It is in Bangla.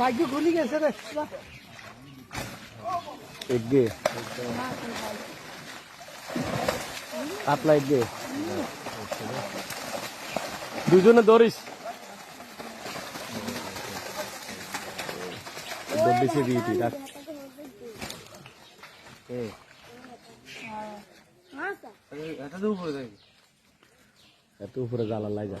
ভাগ্য খুলি গেছে রে। এগে কাতলা এগে দুজনে ধরিস দৌড়িছে দিয়েছি রাখ। এত উপরে জ্বালা লাগা।